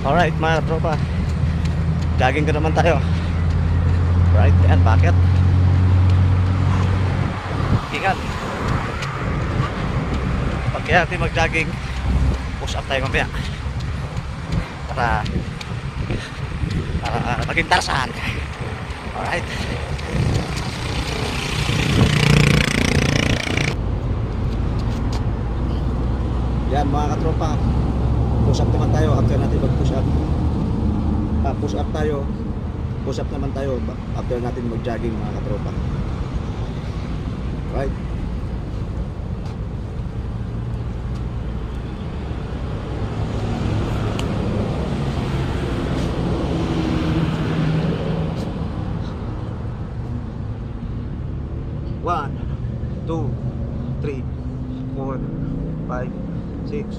Alright mga tropa. Jogging ko naman tayo. Right, yan, bakit? Ingat. Pag kaya natin mag-jogging, push up tayo mamaya. Para para uh, maging tarsahan. Alright. Yan mga katropa. Push up naman tayo after natin mag-push up. Ah, push up tayo. Push up naman tayo after natin mag-jogging mga katropa. Right? One, two, three, four, five, six,